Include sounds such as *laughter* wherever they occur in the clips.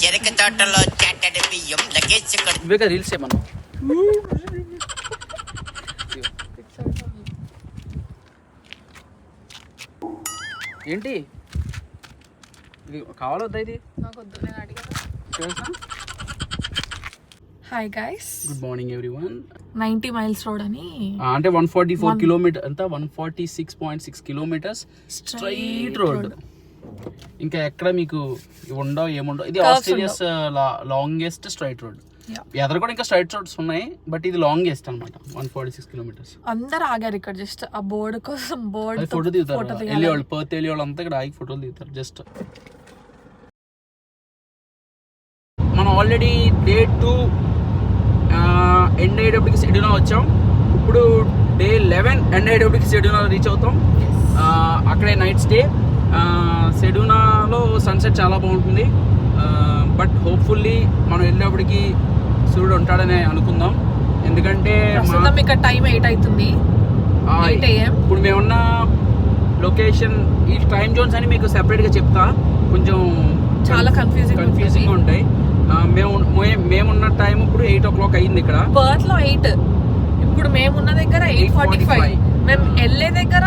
చెరుకు తోటలో చెట్టడి బియ్యం లగేజ్ కొడు ఇవే కదా రీల్స్ ఏమన్నా? ఏంటి? ఇది కావాలొద్దా ఇది? Hi guys good morning everyone ninety miles road అని అంటే వన్ ఫార్టీ ఫోర్ కిలోమీటర్ అంతా one forty six point six kilometers straight road ఇంకా ఎక్కడ మీకు ఉండవు ఏముండవు? ఇది ఆస్ట్రేలియస్ లాంగెస్ట్ స్ట్రైట్ రోడ్. ఎదర కూడా ఇంకా స్ట్రైట్ రోడ్స్ ఉన్నాయి బట్ ఇది లాంగెస్ట్ అనమాట వన్ ఫార్టీ సిక్స్ కిలోమీటర్స్ అందరు ఆగారు ఇక్కడ జస్ట్ ఆ బోర్డు కోసం బోర్డు ఫోటో దిగుతారు. వెళ్ళే వాళ్ళు పర్త్ వెళ్ళే వాళ్ళు అంతా ఇక్కడ ఆగి ఫోటోలు దిగుతారు జస్ట్ మనం ఆల్రెడీ డే టూ ఎండ్ అయ్యేటప్పటికి సెడ్యూనా వచ్చాం. ఇప్పుడు డే లెవెన్ ఎండ్ అయ్యేటప్పటికి సెడ్యూనా రీచ్ అవుతాం. అక్కడే నైట్ స్టే సెడ్యూనాలో సన్సెట్ చాలా బాగుంటుంది. బట్ హోప్ఫుల్లీ మనం వెళ్ళేప్పటికి సూర్యుడు ఉంటాడని అనుకుందాం. ఎందుకంటే ఇక్కడ టైం ఎయిట్ అవుతుంది. ఆ, 8 AM. ఇప్పుడు మేమున్న లొకేషన్ ఈ టైం జోన్స్ అని మీకు సెపరేట్గా చెప్తా. కొంచెం చాలా confusing కన్ఫ్యూజింగ్ ఉంటాయి. మేము మేమున్న టైం ఇప్పుడు ఎయిట్ ఓ క్లాక్ అయింది ఇక్కడ. బర్త్లో ఎయిట్ ఇప్పుడు మేము ఉన్న దగ్గర ఎయిట్ ఫార్టీ ఫైవ్ 8:45. మేము వెళ్ళే దగ్గర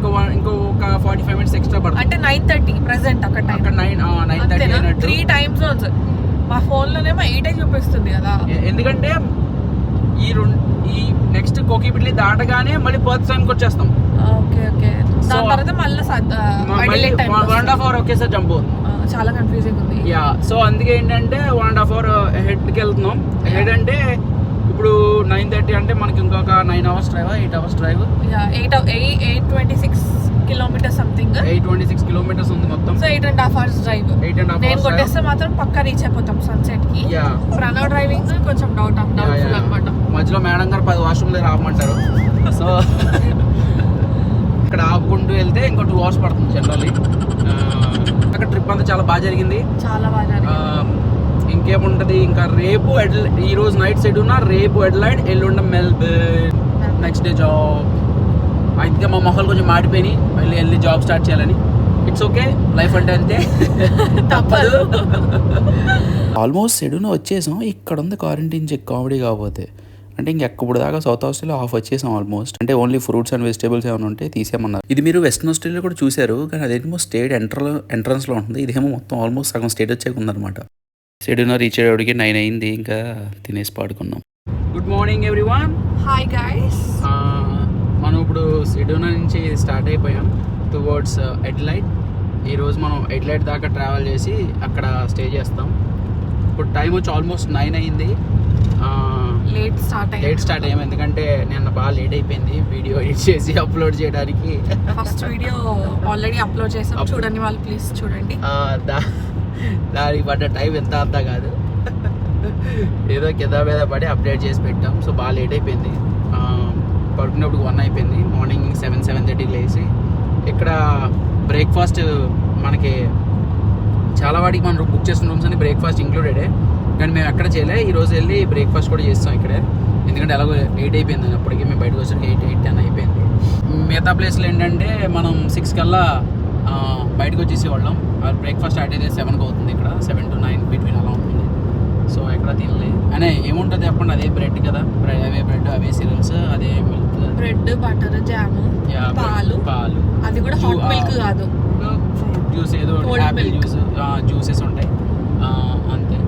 ఇంకో ఇంకో ఒక ఫార్టీ ఫైవ్ మినిట్స్ ఎక్స్ట్రా పడుతుంది. అంటే నైన్ థర్టీ ప్రెసెంట్ అక్కడ nine nine thirty three time zones మా ఫోన్ లోనేమో ఎయిట్ చూపిస్తుంది కదా. ఎందుకంటే ఈ రెండు ఈ నెక్స్ట్ కోకిపిట్లి దాటగానే మళ్ళీ పర్త్ టైంకి వచ్చేస్తాం. Okay okay. దాని తర్వాత మళ్ళీ వన్ అండ్ హాఫ్ అవర్ ఒకేసారి జంప్ చాలా కన్ఫ్యూజింగ్ ఉంది. యా సో అందుకే ఏంటంటే వన్ అండ్ హాఫ్ అవర్ హెడ్కి వెళ్తున్నాం. హెడ్ అంటే ఇప్పుడు నైన్ థర్టీ అంటే మనకి ఇంకొక nine hours drive eight hours drive eight eight twenty six kilometer something eight twenty six kilometers ఉంది మొత్తం. So eight and half hours drive eight and half నేను కొట్టేస్తే మాత్రం పక్కా రీచ్ అయిపోతాం సన్సెట్కి. యా ప్రణవ్ డ్రైవింగ్ కొంచెం డౌట్ డౌట్ఫుల్ అనమాట మధ్యలో మేడం గారు పది వాష్రూమ్ దగ్గర ఆపమంటారు. సో ఇక్కడ ఆపుకుంటూ వెళ్తే ఇంకో టూ అవర్స్ పడుతుంది జనరల్లీ అక్కడ ట్రిప్ అంతా చాలా బాగా జరిగింది. చాలా బాగా ఆ, ఇంకేముంటది? ఇంకా రేపు ఎడ్ల ఈ రోజు నైట్ సైడ్ ఉన్న రేపు ఎడ్లైడ్ ఎల్లుండ మెల్బర్న్. నెక్స్ట్ డే జాబ్ అయితే మా మొహలు కొంచెం మాడిపోయినాయి. మళ్ళీ వెళ్ళి జాబ్ స్టార్ట్ చేయాలని. ఇట్స్ ఓకే లైఫ్ అంటే అంతే. *laughs* తప్పదు. ఆల్మోస్ట్ సెడూన వచ్చేసాం. ఇక్కడ ఉంది క్వారంటైన్ చెక్ కామెడీ కాకపోతే. అంటే ఇంకెప్పుడు దాకా సౌత్ ఆస్ట్రేలియా ఆఫ్ వచ్చేసాం ఆల్మోస్ట్ అంటే ఓన్లీ ఫ్రూట్స్ అండ్ వెజిటేబుల్స్ ఏమైనా ఉంటే తీసేయమన్నారు. ఇది మీరు వెస్ట్రన్ ఆస్ట్రేలియా కూడా చూశారు. కానీ అదేమో స్టేట్ ఎంటర్ ఎంట్రన్స్లో ఉంటుంది. ఇదేమో మొత్తం ఆల్మోస్ట్ సగం స్టేట్ వచ్చాక ఉందన్నమాట సెడూన రీచ్ అయ్యేవాడికి నైన్ అయింది ఇంకా తినేసి పాడుకున్నాం. Good morning everyone hi guys మనం ఇప్పుడు సిడోనా నుంచి స్టార్ట్ అయిపోయాం టువర్డ్స్ ఎడ్లైట్ ఈరోజు మనం ఎడ్లైట్ దాకా ట్రావెల్ చేసి అక్కడ స్టే చేస్తాం. ఇప్పుడు టైం వచ్చి ఆల్మోస్ట్ నైన్ అయింది. లేట్ స్టార్ట్ లేట్ స్టార్ట్ అయ్యాం. ఎందుకంటే నిన్న బాగా లేట్ అయిపోయింది. వీడియో ఎడిట్ చేసి అప్లోడ్ చేయడానికి. ఫస్ట్ వీడియో ఆల్రెడీ అప్లోడ్ చేసాం. చూడండి వాళ్ళు ప్లీజ్ చూడండి. దానికి పడ్డ టైం ఎంత అంత కాదు. ఏదో కింద మీద పడి అప్డేట్ చేసి పెట్టాం. సో బాగా లేట్ అయిపోయింది. పడుకునేప్పుడు పడుకున్నప్పుడు వన్ అయిపోయింది. మార్నింగ్ సెవెన్ సెవెన్ థర్టీకి లేచి ఇక్కడ బ్రేక్ఫాస్ట్ మనకి చాలా వాటికి మనం బుక్ చేసిన రూమ్స్ అని బ్రేక్ఫాస్ట్ ఇంక్లూడెడే కానీ మేము ఎక్కడ చేయలే. ఈరోజు వెళ్ళి బ్రేక్ఫాస్ట్ కూడా చేస్తాం ఇక్కడే. ఎందుకంటే ఎలాగో ఎయిట్ అయిపోయింది. అప్పటికి మేము బయటకు వచ్చరికి ఎయిట్ ఎయిట్ టెన్ అయిపోయింది. మిగతా ప్లేస్లో ఏంటంటే మనం సిక్స్ కల్లా బయటకు వచ్చేసేవాళ్ళం. బ్రేక్ఫాస్ట్ స్టార్ట్ అయితే సెవెన్కి అవుతుంది ఇక్కడ. సెవెన్ టు నైన్ బిట్వీన్ అలా ఉంటుంది. సో ఎక్కడ తినలేదు అనే ఏముంటుంది చెప్పండి అదే బ్రెడ్ కదా? బ్రెడ్ అవే బ్రెడ్ అవే సిరల్స్ అదే మిల్క్ బ్రెడ్ బటర్ జామ్ పాలు. పాలు. అది కూడా హాట్ మిల్క్ కాదు. ఫ్రూట్ జ్యూస్ ఏదో యాపిల్. జ్యూస్ జ్యూసెస్ ఉంటాయి. అంతే.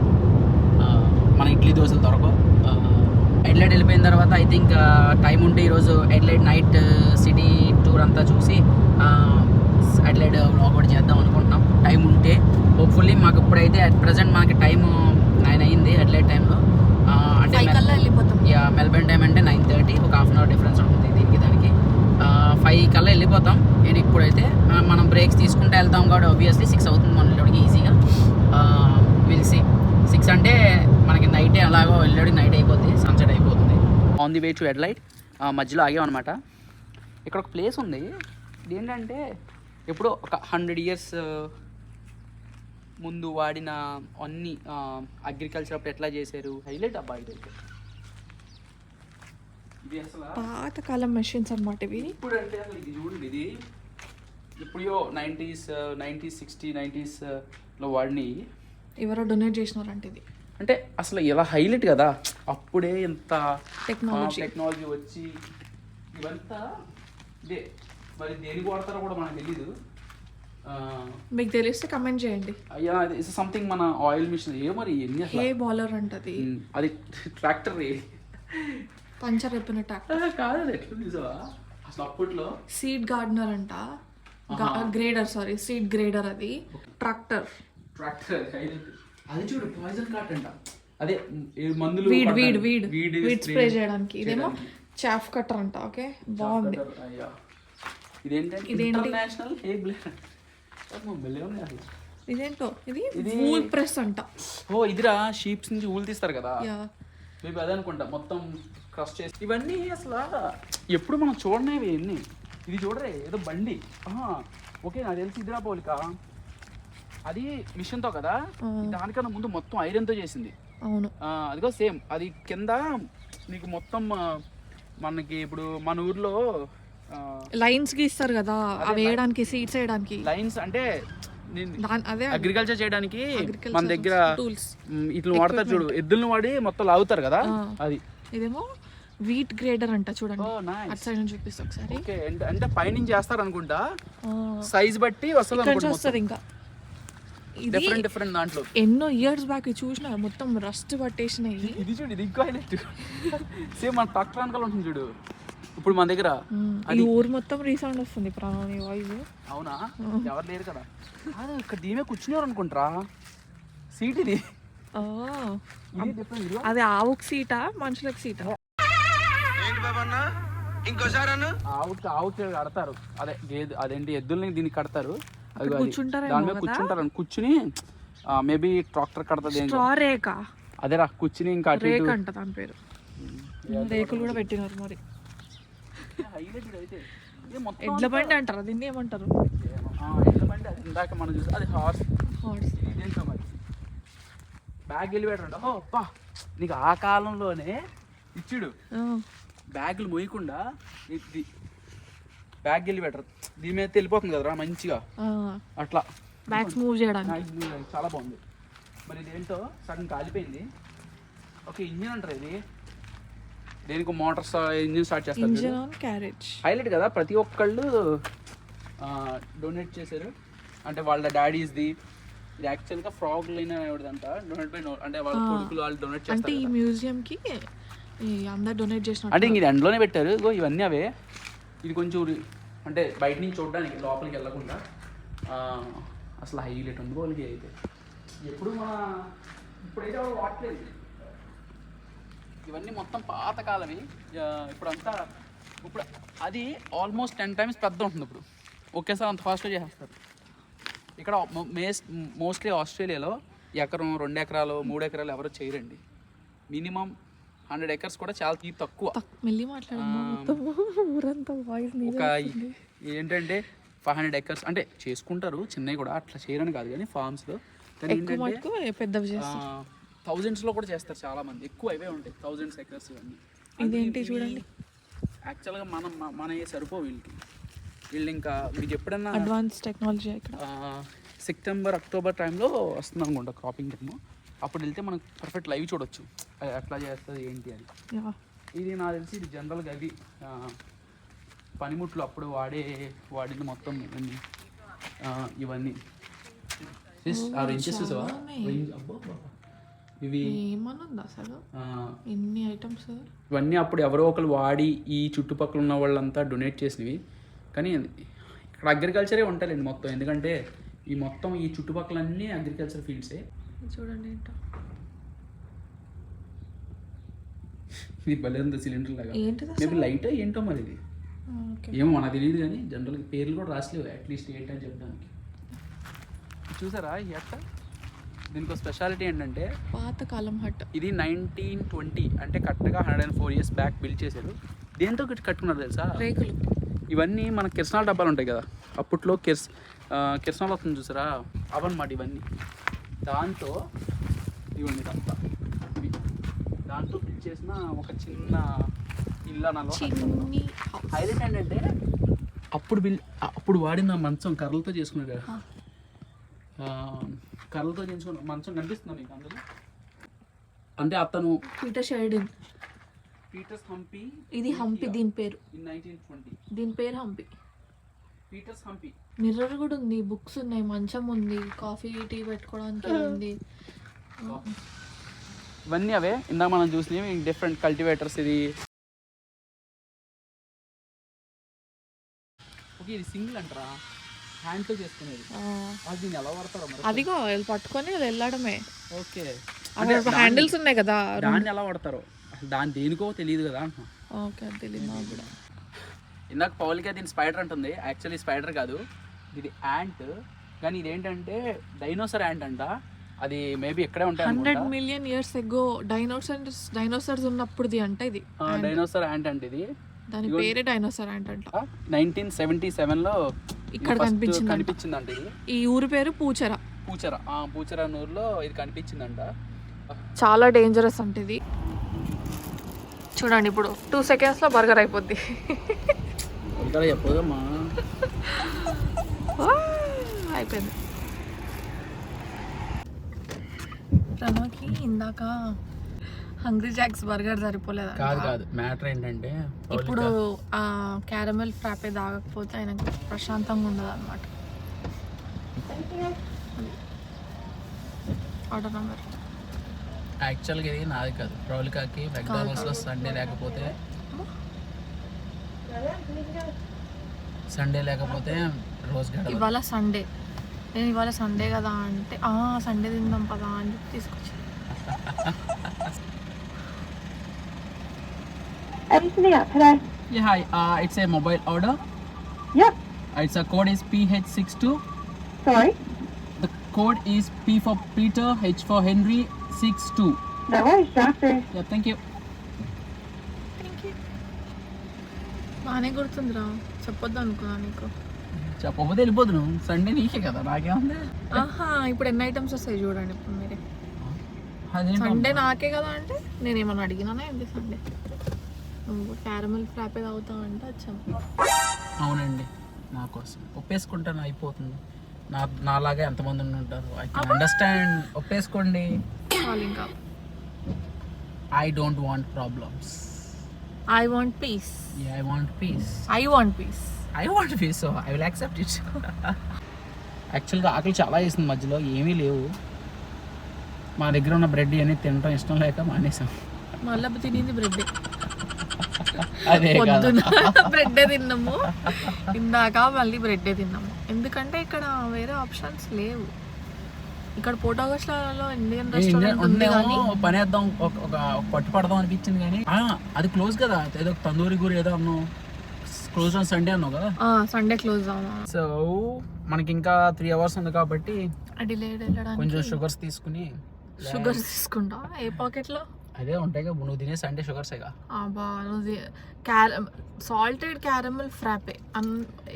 మన ఇడ్లీ దోశలు దొరకవు. ఎడ్లైట్ వెళ్ళిపోయిన తర్వాత ఐ థింక్ టైం ఉంటే ఈరోజు ఎడ్లైట్ నైట్ సిటీ టూర్ అంతా చూసి ఎడ్లైట్ వ్లాగ్ కూడా చేద్దాం అనుకుంటున్నాం. టైం ఉంటే హోప్ఫుల్లీ మాకు ఇప్పుడైతే అట్ ప్రజెంట్ మనకి టైం నైన్ అయింది ఎడ్లైట్ టైంలో అంటే వెళ్ళిపోతాం. యా మెల్బర్న్ టైం అంటే నైన్ థర్టీ ఒక హాఫ్ అన్ అవర్ డిఫరెన్స్ ఉంటుంది దీనికి దానికి. ఫైవ్ కల్లా వెళ్ళిపోతాం. నేను ఇప్పుడైతే మనం బ్రేక్స్ తీసుకుంటే వెళ్తాం కాబట్టి ఆబ్వియస్లీ సిక్స్ అవుతుంది మన వెళ్ళడానికి ఈజీగా విల్సి సిక్స్ అంటే మనకి నైటే అలాగో వెళ్ళడానికి నైట్ అయిపోతుంది సన్సెట్ అయిపోతుంది. On the way to Adelaide మధ్యలో ఆగాం అనమాట ఇక్కడ ఒక ప్లేస్ ఉంది. ఇదేంటంటే ఎప్పుడో ఒక హండ్రెడ్ ఇయర్స్ ముందు వాడిన అన్ని అగ్రికల్చర్ అప్పుడు ఎట్లా చేశారు? హైలైట్ అబ్బా ఇదైతే ఇది అసలు పాతకాలం మెషిన్స్ అన్నమాట ఇవి. ఇప్పుడు అంటే అసలు ఇది చూడండి ఇది ఇప్పుడు నైంటీస్ నైంటీస్ సిక్స్టీ నైంటీస్లో వాడిని. ఎవరో డొనేట్ చేసినారంట ఇది. అంటే అసలు ఇలా హైలైట్ కదా అప్పుడే ఇంత Technology. టెక్నాలజీ వచ్చి ఇవంతా ఇదే. మరి దేనికి వాడతారో కూడా మనకు తెలీదు. మీకు తెలిస్తే కమెంట్ చేయండి. అయ్యా ఇట్స్ సంథింగ్ మన ఆయిల్ మిషన్ ఏ మరి ఎన్ని హే బాలర్ అంటది? అది ట్రాక్టర్ పంచర్ అయిపోయిన ట్రాక్ కాదు అది ఎట్లా చూసావా? అసలు అప్పట్లో సీడ్ గార్డనర్ అంట. గ్రేడర్ సారీ సీడ్ గ్రేడర్ అది. ట్రాక్టర్ ట్రాక్టర్ అది చూడు పాయిజన్ కాట్ అంట. అదే మందులు weed weed. Weed weed spray చేయడానికి. ఇదేమో చాఫ్ కట్టర్ అంట ఓకే బాగుంది. ఇదేంటంటే ఇదేంటి? ఇంటర్నేషనల్ హే బ్లేడ్ భలే ఉన్నాయి అసలు. ఇదేంటో? ఇది ఇది- వూల్ ప్రెస్ అంట. ఓ ఇదిరా షీప్స్ నుంచి ఊలు తీస్తారు కదా. యా. మేబీ అదే అనుకుంటా మొత్తం క్రష్ చేసి. ఇవన్నీ అసలు ఎప్పుడు మనం చూడనేవి ఇవన్నీ ఇది చూడరే ఏదో బండి. ఆహా, ఓకే నాకు తెలిసి ఇదిరా పోలిక. అది మిషన్తో కదా? దానికన్నా ముందు మొత్తం ఐరన్తో చేసింది. అవును. ఆ, అదిగో సేమ్. అది కింద నీకు మొత్తం ఆ, మనకి ఇప్పుడు మన ఊర్లో లైన్స్ గీస్తారు కదా అవి వేయడానికి సీడ్స్ వేయడానికి. లైన్స్ అంటే అదే అగ్రికల్చర్ చేయడానికి మన దగ్గర. మ్, ఇట్లా వాడతారు చూడు ఎద్దులను వాడి మొత్తం లాగుతారు కదా అది. ఇదేమో వీట్ గ్రేడర్ అంట చూడండి. అటు సైడ్ నుంచి చూపిస్తా ఒకసారి. అంటే పైనుంచి చేస్తారు అనుకుంటా సైజ్ బట్టి వస్తుంది వస్తుంది ఇంకా. డిఫరెంట్ డిఫరెంట్ దాంట్లో. ఎన్నో ఇయర్స్ బ్యాక్ చూసిన మొత్తం రస్ట్ పట్టేసినాయి. ఇది చూడు ఇది ఇంకో హైలైట్ *laughs* సేమ్ మన ట్రాక్టర్ వెనకాల ఉంటుంది చూడు. ఇప్పుడు మన దగ్గర ఈ ఊరు మొత్తం రీసౌండ్ వస్తుంది ప్రాణి వాయిస్ అవునా? ఎవరు లేరు కదా. కాదు ఇక్కడ దీమే కూర్చునేవారు అనుకుంటారా. సీట్ ఇది. అది ఆవుకు సీటా మనుషులకు సీటా? ఆవుకి ఆవుకి కడతారు. అదే గేదె అదేంటి ఎద్దుల్ని దీనికి కడతారు. అది. కూర్చుంటారేమో దాని మీద? కూర్చుంటారు. కూర్చుని మేబీ ట్రాక్టర్ కడతది అదేరా కూర్చుని ఇంకా రేక్ అంట దాని పేరు. రేకులు కూడా పెట్టినారు మరి హైలైట్ ఇది అయితే ఇది మొత్తం ఎడ్ల బండి అంటారు? దీన్ని ఏమంటారు? ఆ, ఎడ్ల బండి అది. ఇందాక మనం చూసి అది హార్స్ హార్స్ ఇదేంటో మరి? బ్యాగ్ నీకు ఆ కాలంలోనే ఇచ్చుడు. బ్యాగులు మోయకుండా ఇది బ్యాగ్ వెళ్ళి పెట్టరు దీని మీద వెళ్ళిపోతుంది కదరా మంచిగా. అట్లా. బ్యాగ్స్ మూవ్ చేయడానికి. చాలా బాగుంది. మరి ఇదేంటో సగం కాలిపోయింది. ఓకే ఇంజిన్ అంటారు ఇది? దేనికి మోటార్ ఇంజిన్ స్టార్ట్ చేస్తారు ఇంజిన్ ఆన్ క్యారేజ్. హైలైట్ కదా ప్రతి ఒక్కళ్ళు డొనేట్ చేశారు. అంటే వాళ్ళ డాడీస్ది. ఇది యాక్చువల్గా ఫ్రాగ్ లైన్ అనేవాడిదంట. డొనేట్ బై అంటే వాళ్ళ కొడుకులు వాళ్ళు డొనేట్ అంటే చేస్తారు ఈ కదా. మ్యూజియం కి అందరు డొనేట్ చేసిన అంటే ఇంక ఇది ఎండ్లోనే పెట్టారు. ఇగో ఇవన్నీ అవే. ఇది కొంచెం రి- అంటే బయట నుంచి చూడడానికి లోపలికి వెళ్ళకుండా ఆ, అసలు హైలైట్ ఉంది వాళ్ళకి అయితే. ఎప్పుడు మన ఇప్పుడైతే వాళ్ళు వాడలేదు ఇవన్నీ మొత్తం పాతకాలవి. ఆ, ఇప్పుడంతా ఇప్పుడు అది ఆల్మోస్ట్ టెన్ టైమ్స్ పెద్ద ఉంటుంది ఇప్పుడు. ఒకేసారి అంత ఫాస్ట్గా చేసేస్తారు. ఇక్కడ మోస్ట్లీ ఆస్ట్రేలియాలో ఎకరం రెండు ఎకరాలు మూడు ఎకరాలు ఎవరు చేయరండి. మినిమం హండ్రెడ్ ఎకర్స్ కూడా చాలా తీ- తక్కువ. ఒక ఏంటంటే ఫైవ్ హండ్రెడ్ ఎకర్స్ అంటే చేసుకుంటారు చిన్నవి కూడా అట్లా చేయరని కాదు కానీ ఫార్మ్స్లో పెద్దవి థౌజండ్స్లో కూడా చేస్తారు చాలా మంది ఎక్కువ అవే ఉంటాయి థౌజండ్స్ ఎకర్స్ ఇవన్నీ. ఇదేంటి చూడండి. యాక్చువల్గా మనం మన సరిపో వీళ్ళకి. వీళ్ళు ఇంకా మీకు ఎప్పుడన్నా అడ్వాన్స్ టెక్నాలజీ ఇక్కడ. సెప్టెంబర్ అక్టోబర్ టైంలో వస్తుంది అనుకుంటా క్రాపింగ్ టైము. అప్పుడు వెళ్తే మనకు పర్ఫెక్ట్ లైవ్ చూడొచ్చు. ఎట్లా చేస్తుంది ఏంటి అని. ఇది నాకు తెలిసి ఇది జనరల్గా అవి పనిముట్లు అప్పుడు వాడే వాడిన మొత్తం ఇవన్నీ. ఇవన్నీ. ఆ wrenches చూసావా? ఇవి ఏమనుంది అసలు ఎన్ని ఐటమ్స్? ఇవన్నీ అప్పుడు ఎవరో ఒకరు వాడి ఈ చుట్టుపక్కల ఉన్న వాళ్ళంతా డొనేట్ చేసినవి. కానీ ఇక్కడ అగ్రికల్చరే ఉంటారండి మొత్తం. ఎందుకంటే ఈ మొత్తం ఈ చుట్టుపక్కల అన్నీ అగ్రికల్చర్ ఫీల్డ్సే. చూడండి ఏంటో. ఇది భలే ఉంది సిలిండర్ లాగా. లైట్ ఏంటో మరి ఇది. ఏమో మనకు తెలియదు కానీ జనరల్గా పేర్లు కూడా రాసలేవు అట్లీస్ట్ ఏంటని చెప్పడానికి. చూసారా ఈ అట్ట? దీనికి స్పెషాలిటీ ఏంటంటే పాతకాలం హట్. ఇది నైన్టీన్ ట్వంటీ అంటే కరెక్ట్గా hundred and four years back build చేశారు. దేంతో కట్- కట్టుకున్నారు తెలుసా? రేకులు. ఇవన్నీ మన కిరసనాల డబ్బాలు ఉంటాయి కదా అప్పట్లో కిరస్ కిరసనాలు వస్తుంది చూసారా? అవన్నమాట ఇవన్నీ. దాంతో ఇవన్నీ ఇదంతా. ఇవి. దాంతో బిల్డ్ చేసిన ఒక చిన్న ఇల్లు అనాలో. హైలైట్ ఏంటంటే అప్పుడు బిల్ అప్పుడు వాడిన మంచం కర్రలతో చేసుకున్నారు కదా. కర్రలతో చేయించుకున్న మంచం కనిపిస్తుందా మీకు అందులో? అంటే అతను పీటర్ షెరిడన్ పీటర్స్ హంపి ఇది హంపి దీని పేరు. ఇన్ నైన్టీన్ ట్వంటీ దీని పేరు హంపి పీటర్స్ హంపి మిర్రర్ కూడా ఉంది బుక్స్ ఉన్నాయి మంచం ఉంది కాఫీ టీ పెట్టుకోవడానికి *laughs* ఉంది. ఇవన్నీ అవే. ఇందాక మనం చూసినవి డిఫరెంట్ కల్టివేటర్స్ ఇది. ఓకే ఇది సింగిల్ అంటారా? హ్యాండ్తో చేసుకునేది. అది దీన్ని ఎలా వాడతారో మరి అదిగో వీళ్ళు పట్టుకొని వెళ్ళడమే. ఓకే. అక్కడ హ్యాండిల్స్ ఉన్నాయి కదా దాన్ని ఎలా వాడతారో? దాని దేనికో తెలియదు కదా ఓకే తెలియదు నాకు కూడా. ఇందాక పౌల్గా దీని స్పైడర్ అంటుంది. యాక్చువల్లీ స్పైడర్ కాదు. ఇది యాంట్ కానీ ఇదేంటంటే డైనోసర్ యాంట్ అంట. అది మేబీ ఇక్కడే ఉంటాయి hundred million years ago dinosaurs dinosaurs ఉన్నప్పుడుది అంట ఇది. డైనోసర్ యాంట్ అంటే ఇది. దాని పేరే డైనోసర్ అంట. అంట నైన్టీన్ సెవెంటీ సెవెన్లో ఇక్కడ కనిపించిందంట. కనిపించిందంట ఇది. ఈ ఊరి పేరు పూచర. పూచర. ఆ పూచర నూరులో ఇది కనిపించిందంట. చాలా డేంజరస్ అంటే ఇది. చూడండి ఇప్పుడు టూ సెకండ్స్లో బర్గర్ అయిపోద్ది. *laughs* అయిపోయింది. ప్రణవ్కి ఇందాక హంగ్రీ జాక్స్ బర్గర్ సరిపోలేదు కాదు కాదు. మ్యాటర్ ఏంటంటే ఇప్పుడు ఆ క్యారమెల్ ఫ్రాపే తాగకపోతే ఆయనకు ప్రశాంతంగా ఉండదు అనమాట ఆర్డర్ నెంబర్ యాక్చువల్గా ఇది నాది కాదు. ప్రౌలికాకి మెక్డానల్డ్స్లో సండే లేకపోతే సండే లేకపోతే రోజ్ ఇవాళ సండే నేను ఇవాళ సండే కదా అంటే ఆ సండే తిందాం పదా అని చెప్పి తీసుకొచ్చి *laughs* Anything up today? Yeah, hi. Uh, it's a mobile order. Yep. Uh, It's a code is PH62. Sorry. The code is P for Peter, H for Henry, 62. No worries, through. Yeah, thank you. బాగానే గుర్తుందిరా చెప్పొద్దు అనుకున్నా నీకు చెప్పకపోతే వెళ్ళిపోదు నువ్వు Sunday నీకే కదా నాకేముంది ఆహా ఇప్పుడు ఎన్ని ఐటమ్స్ వస్తాయి చూడండి ఇప్పుడు మీరే అదేంటి సండే నాకే కదా అంటే నేను ఏమన్నా అడిగినానే ఏంటి సండే క్యారమెల్ ఫ్రాపే తాగుతావు అంటే వచ్చాం. అవునండి నా కోసం. ఒప్పేసుకుంటాను అయిపోతుంది. నా నాలాగా ఎంతమంది ఉంటారు? ఐ కెన్ అండర్స్టాండ్ ఒప్పేసుకోండి. ఇంకా I don't want problems I want peace I want peace I want peace I want peace so I will accept it యాక్చువల్గా ఆకలి చాలా వేసింది మధ్యలో. ఏమీ లేవు. మా దగ్గర ఉన్న బ్రెడ్ అని తినడం ఇష్టం లేక మానేసాం. మళ్ళీ తినింది బ్రెడ్ పొద్దున బ్రెడ్ తిన్నాము. ఇందాక మళ్ళీ బ్రెడ్ తిన్నాము. ఎందుకంటే ఇక్కడ వేరే ఆప్షన్స్ లేవు. ఇక్కడ పోటాగస్లలో ఇండియన్ రెస్టారెంట్ ఉంది కానీ ఉండేమో పని వేద్దాం ఒక పట్టు పడదాం అనిపించింది కానీ. అది క్లోజ్ కదా. ఏదో తందూరి గురి ఏదో అన్నావు. క్లోజ్ ఆన్ సండే అన్నావు కదా. సండే క్లోజ్ సో మనకి ఇంకా త్రీ అవర్స్ ఉంది కాబట్టి కొంచెం షుగర్స్ తీసుకుని షుగర్ తీసుకుంటా. ఏ పాకెట్లో అదే ఉంటాయి కదా నువ్వు తినే సండే షుగర్సేగా బా నువ్వు క్యార సాల్టెడ్ క్యారమల్ ఫ్రాపే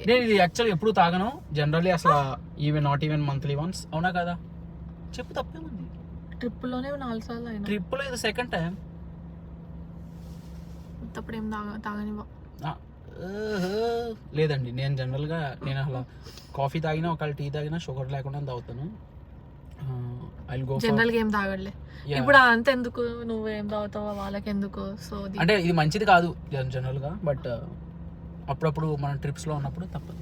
నేను ఇది యాక్చువల్ ఎప్పుడు తాగను. జనరల్లీ అసలు even not even monthly once అవునా కదా? చెప్పు తప్పేముంది? ట్రిప్లోనే నాలుగు సార్లు అయినా. ట్రిప్లో ఇది సెకండ్ టైం అప్పుడు ఏం తాగ తాగనివ్వ. లేదండి నేను జనరల్గా నేను అసలు కాఫీ తాగినా ఒకవేళ టీ తాగినా షుగర్ లేకుండా తాగుతాను. ఐ గో ఏం Yeah. ఇప్పుడు అంత ఎందుకు నువ్వేం తాగుతావో వాళ్ళకి ఎందుకు సో అంటే ఇది మంచిది కాదు జన్- జనరల్గా బట్ అప్పుడప్పుడు మనం ట్రిప్స్లో ఉన్నప్పుడు తప్పదు.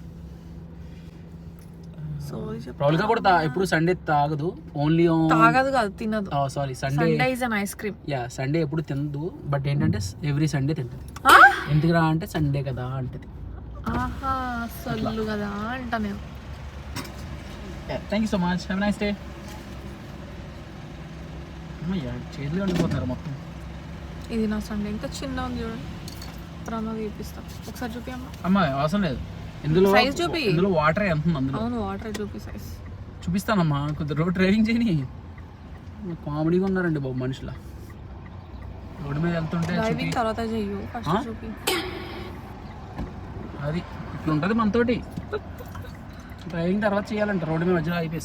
సో ప్రౌల్గా కూడా ఎప్పుడు సండే తాగదు. ఓన్లీ తాగదు కాదు తినదు. Sorry sundae is an ice cream yeah sundae ఎప్పుడు తినదు బట్ ఏంటంటే ఎవ్రీ సండే తింటుంది. ఎందుకురా అంటే సండే కదా అంటది. ఆహా సొల్లు కదా అంట నేను. Thank you so much have nice day చేతులు ఉండిపోతున్నారు మొత్తం. ఇది నా సండే. ఇంకా చిన్న ఉంది చూడండి. ప్రణవ్ చూపిస్తా. ఒకసారి చూపి అమ్మ అమ్మ అవసరం లేదు. ఇందులో Size చూపి. ఇందులో వాటర్ ఎంత ఉంది అందులో? అవును వాటర్ చూపి సైజ్ చూపిస్తానమ్మా. కొద్ది రోడ్ డ్రైవింగ్ చేయని. కామెడీగా ఉన్నారండి బాబు మనుషుల. రోడ్డు మీద వెళ్తుంటే డ్రైవింగ్ తర్వాత చెయ్యు? ఫస్ట్ చూపి. అది ఇట్లా ఉంటుంది మనతోటి. డ్రైవింగ్ తర్వాత చేయాలంట. రోడ్డు మీద మధ్యలో అయిపోయి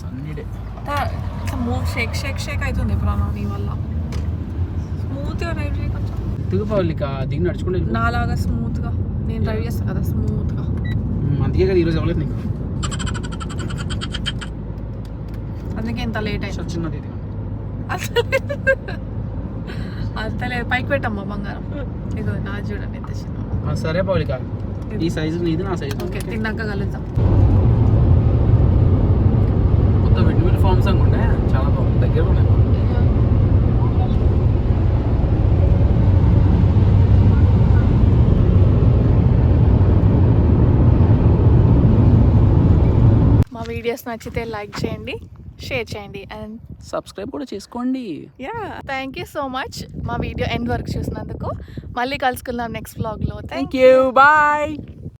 sunny day move shake shake shake అవుతుంది ప్రణవ్ నీ వల్ల స్మూత్గా డ్రైవ్ చేయ కొంచెం పౌలిక దిగి నడుచుకుంటే. నాలాగా స్మూత్గా నేను డ్రైవ్ చేస్తాను కదా స్మూత్గా మ్మ్, అందుకే కదా ఈరోజు అవ్వలేదు నీకు అందుకే ఇంత లేట్ అయింది చిన్నది ఇది అంత లేదు పైకి పెట్టమ్మా బంగారం ఇగో నా చూడండి ఎంత చిన్న సరే పౌలిక ఈ సైజు నీది నా సైజు ఓకే తిన్నాక కలుద్దాం చాలా బాగుంది. దగ్గర ఉన్నాయి మా వీడియోస్ నచ్చితే లైక్ చేయండి షేర్ చేయండి అండ్ సబ్స్క్రైబ్ కూడా చేసుకోండి. Yeah thank you so much మా వీడియో ఎండ్ వరకు చూసినందుకు మళ్ళీ కలుసుకుందాం next thank thank you bye